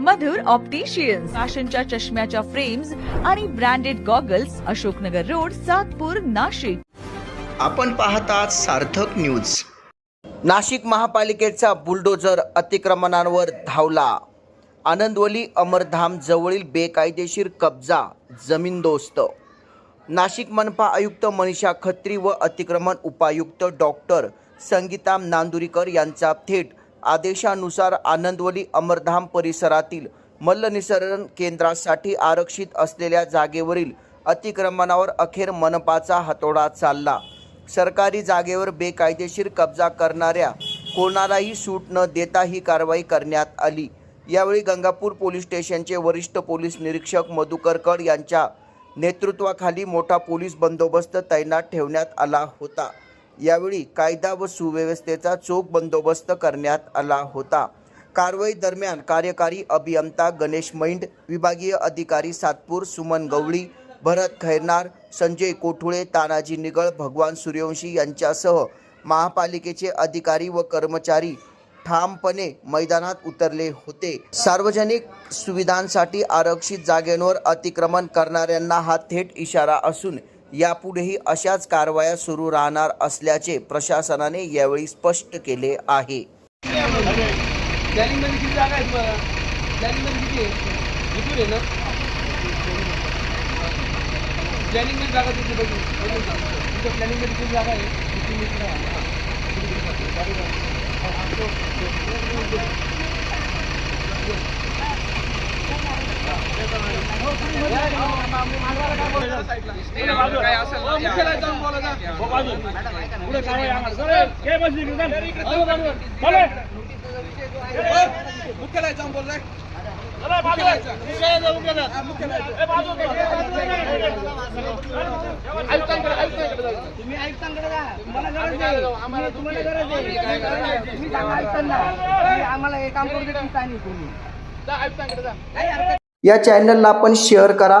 मधुर opticians फॅशनच्या चष्म्याच्या frames आणि branded goggles Ashoknagar road Satpur Nashik. आपण पाहतात सार्थक न्यूज नाशिक महापालिकेचा बुलडोजर अतिक्रमणांवर धावला. आनंदवली अमरधाम जवळील बेकायदेशीर कब्जा जमीनदोस्त नाशिक मनपा आयुक्त मनीषा खत्री व अतिक्रमण उपायुक्त डॉक्टर संगीताम नांदुरीकर यांचा थेट आदेशानुसार आनंदवली अमरधाम परिसरातील मल्लनिसरण केंद्रासाठी आरक्षित असलेल्या जागेवरील अतिक्रमणावर अखेर मनपाचा हातोडा चालला. सरकारी जागेवर बेकायदेशीर कब्जा करणाऱ्या कोणालाही सूट न देता ही कारवाई करण्यात आली. यावेळी गंगापूर पोलीस स्टेशनचे वरिष्ठ पोलीस निरीक्षक मधुकरकर यांच्या नेतृत्वाखाली मोठा पोलीस बंदोबस्त तैनात ठेवण्यात आला होता. यावेळी कायदा व सुव्यवस्थेचा चोख बंदोबस्त करण्यात आला होता. कारवाई दरम्यान कार्यकारी अभियंता गणेश मैंड विभागीय अधिकारी सातपूर सुमन गवळी भरत खैरनार संजय कोठुळे तानाजी निगळ भगवान सूर्यवंशी यांच्यासह महापालिकेचे अधिकारी व कर्मचारी ठामपणे मैदानात उतरले होते. सार्वजनिक सुविधांसाठी आरक्षित जागेंवर अतिक्रमण करणाऱ्यांना हा थेट इशारा असून यापुढेही अशाच कारवाया सुरू राहणार असल्याचे प्रशासनाने यावेळी स्पष्ट केले आहे. हो, हो, हो. मुख्यालयात जाऊन आम्हाला? तुम्ही आयुक्तांकडे जा मला गरज तुम्हाला गरज आहे तुम्ही सांगा आयुक्तांना आम्हाला हे काम करू देत नाही आयुक्तांकडे जा. या चॅनलला आपण शेअर करा